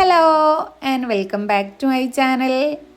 Hello and welcome back to my channel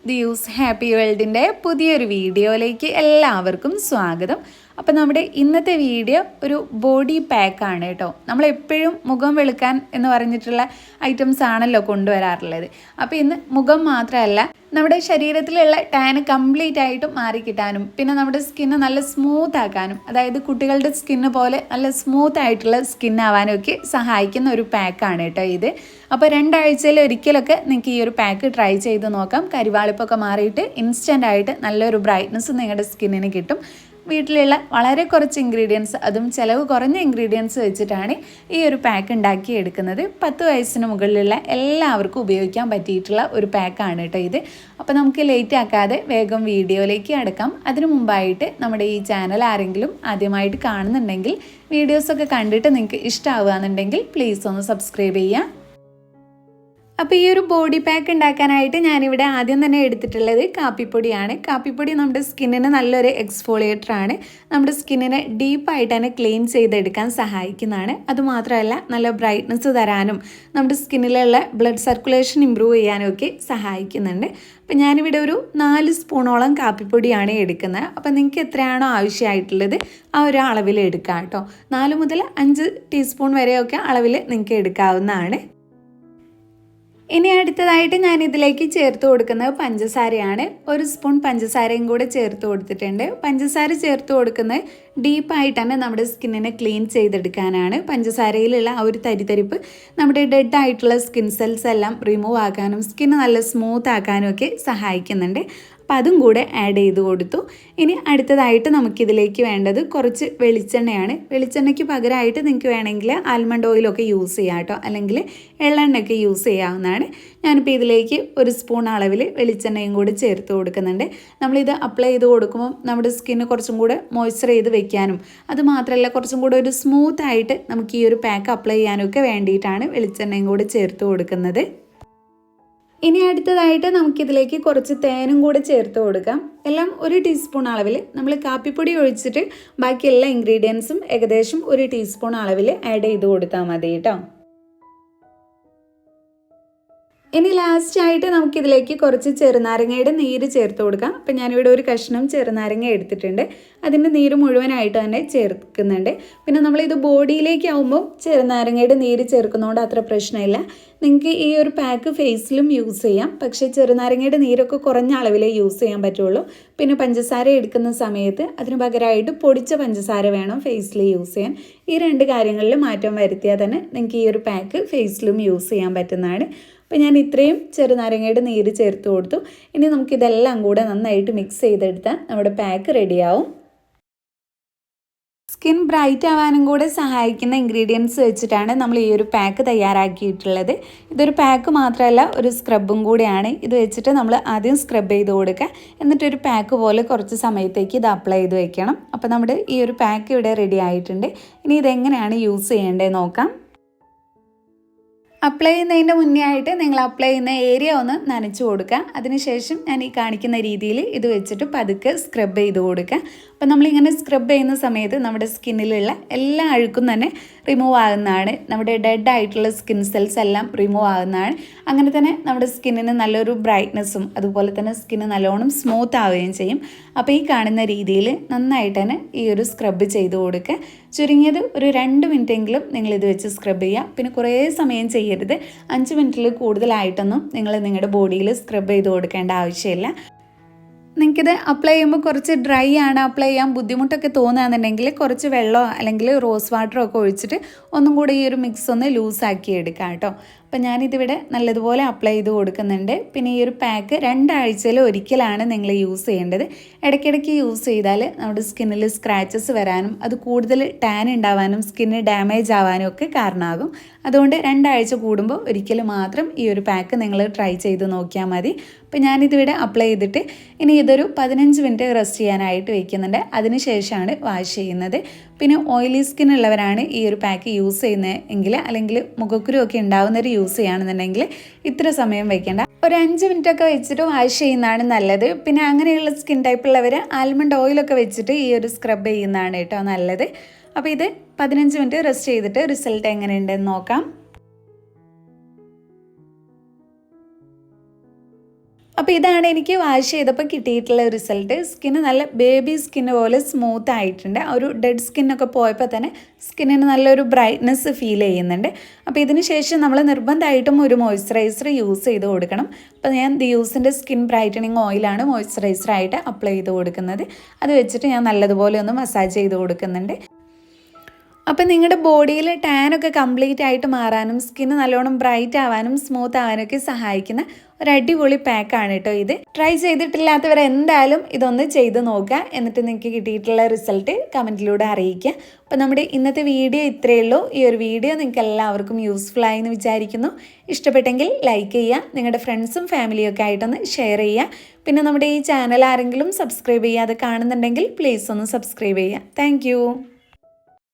the use happy വേൾഡിന്റെ പുതിയൊരു വീഡിയോയിലേക്ക് എല്ലാവർക്കും സ്വാഗതം. അപ്പോൾ നമ്മുടെ ഇന്നത്തെ വീഡിയോ ഒരു ബോഡി പാക്കാണ് കേട്ടോ. നമ്മൾ എപ്പോഴും മുഖം വെളുക്കാൻ എന്ന് പറഞ്ഞിട്ടുള്ള ഐറ്റംസ് ആണല്ലോ കൊണ്ടുവരാറുള്ളത്. അപ്പോൾ ഇന്ന് മുഖം മാത്രമല്ല നമ്മുടെ ശരീരത്തിലുള്ള ടാന് കംപ്ലീറ്റ് ആയിട്ട് മാറിക്കിട്ടാനും പിന്നെ നമ്മുടെ സ്കിന്ന് നല്ല സ്മൂത്ത് ആക്കാനും അതായത് കുട്ടികളുടെ സ്കിന്ന് പോലെ നല്ല സ്മൂത്ത് ആയിട്ടുള്ള സ്കിൻ ആവാനും ഒക്കെ സഹായിക്കുന്ന ഒരു പാക്കാണ് കേട്ടോ ഇത്. അപ്പോൾ രണ്ടാഴ്ചയിൽ ഒരിക്കലൊക്കെ നിങ്ങൾക്ക് ഈ ഒരു പാക്ക് ട്രൈ ചെയ്ത് നോക്കാം. കരിവാളിപ്പൊക്കെ മാറിയിട്ട് ഇൻസ്റ്റന്റ് ആയിട്ട് നല്ലൊരു ബ്രൈറ്റ്നസ് നിങ്ങളുടെ സ്കിന്നിന് കിട്ടും. വീട്ടിലുള്ള വളരെ കുറച്ച് ഇൻഗ്രീഡിയൻസ് അതും ചിലവ് കുറഞ്ഞ ഇൻഗ്രീഡിയൻസ് വെച്ചിട്ടാണ് ഈ ഒരു പാക്ക് ഉണ്ടാക്കി എടുക്കുന്നത് പത്ത് വയസ്സിന് മുകളിലുള്ള എല്ലാവർക്കും ഉപയോഗിക്കാൻ പറ്റിയിട്ടുള്ള ഒരു പാക്കാണ് കേട്ടോ ഇത്. അപ്പോൾ നമുക്ക് ലേറ്റ് ആക്കാതെ വേഗം വീഡിയോയിലേക്ക് അടക്കാം. അതിനു മുമ്പായിട്ട് നമ്മുടെ ഈ ചാനൽ ആരെങ്കിലും ആദ്യമായിട്ട് കാണുന്നുണ്ടെങ്കിൽ വീഡിയോസൊക്കെ കണ്ടിട്ട് നിങ്ങൾക്ക് ഇഷ്ടമാവുകയെന്നുണ്ടെങ്കിൽ പ്ലീസ് ഒന്ന് സബ്സ്ക്രൈബ് ചെയ്യുക. അപ്പോൾ ഈ ഒരു ബോഡി പാക്ക് ഉണ്ടാക്കാനായിട്ട് ഞാനിവിടെ ആദ്യം തന്നെ എടുത്തിട്ടുള്ളത് കാപ്പിപ്പൊടിയാണ്. കാപ്പിപ്പൊടി നമ്മുടെ സ്കിന്നിന് നല്ലൊരു എക്സ്ഫോളിയേറ്റർ ആണ്. നമ്മുടെ സ്കിന്നിനെ ഡീപ്പായിട്ട് തന്നെ ക്ലീൻ ചെയ്തെടുക്കാൻ സഹായിക്കുന്നതാണ്. അതുമാത്രമല്ല നല്ല ബ്രൈറ്റ്നസ് തരാനും നമ്മുടെ സ്കിന്നിലുള്ള ബ്ലഡ് സർക്കുലേഷൻ ഇമ്പ്രൂവ് ചെയ്യാനും ഒക്കെ സഹായിക്കുന്നുണ്ട്. അപ്പം ഞാനിവിടെ ഒരു നാല് സ്പൂണോളം കാപ്പിപ്പൊടിയാണ് എടുക്കുന്നത്. അപ്പം നിങ്ങൾക്ക് എത്രയാണോ ആവശ്യമായിട്ടുള്ളത് ആ ഒരു അളവിൽ എടുക്കാം കേട്ടോ. നാല് മുതൽ അഞ്ച് ടീസ്പൂൺ വരെയൊക്കെ അളവിൽ നിങ്ങൾക്ക് എടുക്കാവുന്നതാണ്. ഇനി അടുത്തതായിട്ട് ഞാൻ ഇതിലേക്ക് ചേർത്ത് കൊടുക്കുന്നത് പഞ്ചസാരയാണ്. ഒരു സ്പൂൺ പഞ്ചസാരയും കൂടെ ചേർത്ത് കൊടുത്തിട്ടുണ്ട്. പഞ്ചസാര ചേർത്ത് കൊടുക്കുന്നത് ഡീപ്പായിട്ടാണ് നമ്മുടെ സ്കിന്നിനെ ക്ലീൻ ചെയ്തെടുക്കാനാണ്. പഞ്ചസാരയിലുള്ള ആ ഒരു തരിതരിപ്പ് നമ്മുടെ ഡെഡ് ആയിട്ടുള്ള സ്കിൻ സെൽസ് എല്ലാം റിമൂവ് ആക്കാനും സ്കിന്ന് നല്ല സ്മൂത്ത് ആക്കാനും ഒക്കെ സഹായിക്കുന്നുണ്ട്. അപ്പം അതും കൂടെ ആഡ് ചെയ്ത് കൊടുത്തു. ഇനി അടുത്തതായിട്ട് നമുക്കിതിലേക്ക് വേണ്ടത് കുറച്ച് വെളിച്ചെണ്ണയാണ്. വെളിച്ചെണ്ണയ്ക്ക് പകരമായിട്ട് നിങ്ങൾക്ക് വേണമെങ്കിൽ ആൽമണ്ട് ഓയിലൊക്കെ യൂസ് ചെയ്യാം കേട്ടോ. അല്ലെങ്കിൽ എള്ളെണ്ണയൊക്കെ യൂസ് ചെയ്യാവുന്നതാണ്. ഞാനിപ്പോൾ ഇതിലേക്ക് ഒരു സ്പൂൺ അളവിൽ വെളിച്ചെണ്ണയും കൂടി ചേർത്ത് കൊടുക്കുന്നുണ്ട്. നമ്മളിത് അപ്ലൈ ചെയ്ത് കൊടുക്കുമ്പോൾ നമ്മുടെ സ്കിന്ന് കുറച്ചും കൂടെ മോയ്സ്ചർ ചെയ്ത് വെക്കാനും അതുമാത്രമല്ല കുറച്ചും കൂടെ ഒരു സ്മൂത്ത് ആയിട്ട് നമുക്ക് ഈ ഒരു പാക്ക് അപ്ലൈ ചെയ്യാനൊക്കെ വേണ്ടിയിട്ടാണ് വെളിച്ചെണ്ണയും കൂടി ചേർത്ത് കൊടുക്കുന്നത്. ഇനി അടുത്തതായിട്ട് നമുക്കിതിലേക്ക് കുറച്ച് തേനും കൂടെ ചേർത്ത് കൊടുക്കാം. എല്ലാം ഒരു ടീസ്പൂൺ അളവിൽ നമ്മൾ കാപ്പിപ്പൊടി ഒഴിച്ചിട്ട് ബാക്കി എല്ലാ ഇൻഗ്രീഡിയൻസും ഏകദേശം ഒരു ടീസ്പൂൺ അളവിൽ ആഡ് ചെയ്ത് കൊടുത്താൽ മതി കേട്ടോ. ഇനി ലാസ്റ്റ് ആയിട്ട് നമുക്കിതിലേക്ക് കുറച്ച് ചെറുനാരങ്ങയുടെ നീര് ചേർത്ത് കൊടുക്കാം. അപ്പം ഞാനിവിടെ ഒരു കഷ്ണം ചെറുനാരങ്ങ എടുത്തിട്ടുണ്ട്. അതിന്റെ നീര് മുഴുവനായിട്ട് തന്നെ ചേർക്കുന്നുണ്ട്. പിന്നെ നമ്മളിത് ബോഡിയിലേക്ക് ആവുമ്പോൾ ചെറുനാരങ്ങയുടെ നീര് ചേർക്കുന്നതുകൊണ്ട് അത്ര പ്രശ്നമില്ല. നിങ്ങൾക്ക് ഈ ഒരു പാക്ക് ഫേസിലും യൂസ് ചെയ്യാം. പക്ഷേ ചെറുനാരങ്ങയുടെ നീരൊക്കെ കുറഞ്ഞ അളവിലേ യൂസ് ചെയ്യാൻ പറ്റുള്ളൂ. പിന്നെ പഞ്ചസാര എടുക്കുന്ന സമയത്ത് അതിന് പകരമായിട്ട് പൊടിച്ച പഞ്ചസാര വേണം ഫേസിൽ യൂസ് ചെയ്യാൻ. ഈ രണ്ട് കാര്യങ്ങളിൽ മാറ്റം വരുത്തിയാൽ തന്നെ നിങ്ങൾക്ക് ഈ ഒരു പാക്ക് ഫേസിലും യൂസ് ചെയ്യാൻ പറ്റുന്നതാണ്. അപ്പോൾ ഞാൻ ഇത്രയും ചെറുനാരങ്ങയുടെ നീര് ചേർത്ത് കൊടുത്തു. ഇനി നമുക്കിതെല്ലാം കൂടെ നന്നായിട്ട് മിക്സ് ചെയ്തെടുത്താൽ നമ്മുടെ പാക്ക് റെഡിയാവും സ്കിൻ ബ്രൈറ്റ് ആവാനും കൂടെ സഹായിക്കുന്ന ഇൻഗ്രീഡിയൻസ് വെച്ചിട്ടാണ് നമ്മൾ ഈ ഒരു പാക്ക് തയ്യാറാക്കിയിട്ടുള്ളത്. ഇതൊരു പാക്ക് മാത്രമല്ല ഒരു സ്ക്രബും കൂടെയാണ്. ഇത് വെച്ചിട്ട് നമ്മൾ ആദ്യം സ്ക്രബ് ചെയ്ത് കൊടുക്കുക. എന്നിട്ടൊരു പാക്ക് പോലെ കുറച്ച് സമയത്തേക്ക് ഇത് അപ്ലൈ ചെയ്ത് വെക്കണം. അപ്പോൾ നമ്മുടെ ഈ ഒരു പാക്ക് ഇവിടെ റെഡി ആയിട്ടുണ്ട്. ഇനി ഇതെങ്ങനെയാണ് യൂസ് ചെയ്യേണ്ടത് നോക്കാം. അപ്ലൈ ചെയ്യുന്നതിന്റെ മുന്നേ ആയിട്ട് നിങ്ങൾ അപ്ലൈ ചെയ്യുന്ന ഏരിയ ഒന്ന് നനച്ചു കൊടുക്കുക. അതിനുശേഷം ഞാൻ ഈ കാണിക്കുന്ന രീതിയിൽ ഇത് വെച്ചിട്ട് പതുക്കെ സ്ക്രബ് ചെയ്ത് കൊടുക്കുക. അപ്പോൾ നമ്മളിങ്ങനെ സ്ക്രബ് ചെയ്യുന്ന സമയത്ത് നമ്മുടെ സ്കിന്നിലുള്ള എല്ലാ അഴുക്കും തന്നെ റിമൂവ് ആകുന്നതാണ്. നമ്മുടെ ഡെഡ് ആയിട്ടുള്ള സ്കിൻ സെൽസ് എല്ലാം റിമൂവ് ആകുന്നതാണ്. അങ്ങനെ തന്നെ നമ്മുടെ സ്കിന്നിന് നല്ലൊരു ബ്രൈറ്റ്നസ്സും അതുപോലെ തന്നെ സ്കിന്ന് നല്ലോണം സ്മൂത്ത് ആവുകയും ചെയ്യും. അപ്പോൾ ഈ കാണുന്ന രീതിയിൽ നന്നായിട്ട് തന്നെ ഈ ഒരു സ്ക്രബ് ചെയ്ത് കൊടുക്കുക. ചുരുങ്ങിയത് ഒരു രണ്ട് മിനിറ്റെങ്കിലും ഇത് വെച്ച് സ്ക്രബ് ചെയ്യുക. പിന്നെ കുറേ സമയം ചെയ്യരുത്. അഞ്ച് മിനിറ്റിൽ കൂടുതലായിട്ടൊന്നും നിങ്ങൾ നിങ്ങളുടെ ബോഡിയിൽ സ്ക്രബ് ചെയ്ത് കൊടുക്കേണ്ട ആവശ്യമില്ല. നിങ്ങൾക്കിത് അപ്ലൈ ചെയ്യുമ്പോൾ കുറച്ച് ഡ്രൈ ആണ് അപ്ലൈ ചെയ്യാൻ ബുദ്ധിമുട്ടൊക്കെ തോന്നുകയാണെന്നുണ്ടെങ്കിൽ കുറച്ച് വെള്ളമോ അല്ലെങ്കിൽ റോസ് വാട്ടറോ ഒക്കെ ഒഴിച്ചിട്ട് ഒന്നും കൂടി ഈ ഒരു മിക്സ് ഒന്ന് ലൂസാക്കി എടുക്കാം കേട്ടോ. അപ്പം ഞാനിതിവിടെ നല്ലതുപോലെ അപ്ലൈ ചെയ്ത് കൊടുക്കുന്നുണ്ട്. പിന്നെ ഈ ഒരു പാക്ക് രണ്ടാഴ്ചയിൽ ഒരിക്കലാണ് നിങ്ങൾ യൂസ് ചെയ്യേണ്ടത്. ഇടയ്ക്കിടയ്ക്ക് യൂസ് ചെയ്താൽ നമ്മുടെ സ്കിന്നിൽ സ്ക്രാച്ചസ് വരാനും അത് കൂടുതൽ ടാൻ ഉണ്ടാവാനും സ്കിന്ന് ഡാമേജ് ആവാനും ഒക്കെ കാരണമാകും. അതുകൊണ്ട് രണ്ടാഴ്ച കൂടുമ്പോൾ ഒരിക്കൽ മാത്രം ഈ ഒരു പാക്ക് നിങ്ങൾ ട്രൈ ചെയ്ത് നോക്കിയാൽ മതി. അപ്പോൾ ഞാനിതിവിടെ അപ്ലൈ ചെയ്തിട്ട് ഇനി ഇതൊരു പതിനഞ്ച് മിനിറ്റ് റെസ്റ്റ് ചെയ്യാനായിട്ട് വയ്ക്കുന്നുണ്ട് അതിനുശേഷമാണ് വാഷ് ചെയ്യുന്നത്. പിന്നെ ഓയിലി സ്കിൻ ഉള്ളവരാണ് ഈ ഒരു പാക്ക് യൂസ് ചെയ്യുന്നത് എങ്കിൽ അല്ലെങ്കിൽ മുഖക്കുരുമൊക്കെ ഉണ്ടാവുന്നവർ യൂസ് ചെയ്യുകയാണെന്നുണ്ടെങ്കിൽ ഇത്ര സമയം വയ്ക്കേണ്ട ഒരു അഞ്ച് മിനിറ്റ് ഒക്കെ വെച്ചിട്ട് വാഷ് ചെയ്യുന്നതാണ് നല്ലത്. പിന്നെ അങ്ങനെയുള്ള സ്കിൻ ടൈപ്പ് ഉള്ളവർ ആൽമണ്ട് ഓയിലൊക്കെ വെച്ചിട്ട് ഈ ഒരു സ്ക്രബ് ചെയ്യുന്നതാണ് കേട്ടോ നല്ലത്. അപ്പോൾ ഇത് പതിനഞ്ച് മിനിറ്റ് റെസ്റ്റ് ചെയ്തിട്ട് റിസൾട്ട് എങ്ങനെയുണ്ടെന്ന് നോക്കാം. അപ്പോൾ ഇതാണ് എനിക്ക് വാഷ് ചെയ്തപ്പോൾ കിട്ടിയിട്ടുള്ള റിസൾട്ട് സ്കിന്ന് നല്ല ബേബി സ്കിന്ന് പോലെ സ്മൂത്ത് ആയിട്ടുണ്ട്. ഒരു ഡെഡ് സ്കിന്നൊക്കെ പോയപ്പോൾ തന്നെ സ്കിന്നിന് നല്ലൊരു ബ്രൈറ്റ്നെസ് ഫീൽ ചെയ്യുന്നുണ്ട്. അപ്പോൾ ഇതിന് ശേഷം നമ്മൾ നിർബന്ധമായിട്ടും ഒരു മോയ്സ്ചറൈസർ യൂസ് ചെയ്ത് കൊടുക്കണം. അപ്പോൾ ഞാൻ ദിയൂസിന്റെ സ്കിൻ ബ്രൈറ്റനിങ് ഓയിലാണ് മോയ്സ്ചറൈസറായിട്ട് അപ്ലൈ ചെയ്ത് കൊടുക്കുന്നത്. അത് വെച്ചിട്ട് ഞാൻ നല്ലതുപോലെ ഒന്ന് മസാജ് ചെയ്ത് കൊടുക്കുന്നുണ്ട്. അപ്പം നിങ്ങളുടെ ബോഡിയിൽ ടാനൊക്കെ കംപ്ലീറ്റ് ആയിട്ട് മാറാനും സ്കിന്ന് നല്ലോണം ബ്രൈറ്റ് ആവാനും സ്മൂത്ത് ആവാനൊക്കെ സഹായിക്കുന്ന ഒരു അടിപൊളി പാക്കാണ് കേട്ടോ ഇത്. ട്രൈ ചെയ്തിട്ടില്ലാത്തവർ എന്തായാലും ഇതൊന്ന് ചെയ്ത് നോക്കുക. എന്നിട്ട് നിങ്ങൾക്ക് കിട്ടിയിട്ടുള്ള റിസൾട്ട് കമന്റിലൂടെ അറിയിക്കുക. അപ്പോൾ നമ്മുടെ ഇന്നത്തെ വീഡിയോ ഇത്രയേ ഉള്ളൂ. ഈ ഒരു വീഡിയോ നിങ്ങൾക്ക് എല്ലാവർക്കും യൂസ്ഫുൾ ആയി എന്ന് വിചാരിക്കുന്നു. ഇഷ്ടപ്പെട്ടെങ്കിൽ ലൈക്ക് ചെയ്യുക നിങ്ങളുടെ ഫ്രണ്ട്സും ഫാമിലിയും ഒക്കെ ആയിട്ടൊന്ന് ഷെയർ ചെയ്യുക. പിന്നെ നമ്മുടെ ഈ ചാനൽ ആരെങ്കിലും സബ്സ്ക്രൈബ് ചെയ്യാതെ കാണുന്നുണ്ടെങ്കിൽ പ്ലീസ് ഒന്ന് സബ്സ്ക്രൈബ് ചെയ്യുക. താങ്ക്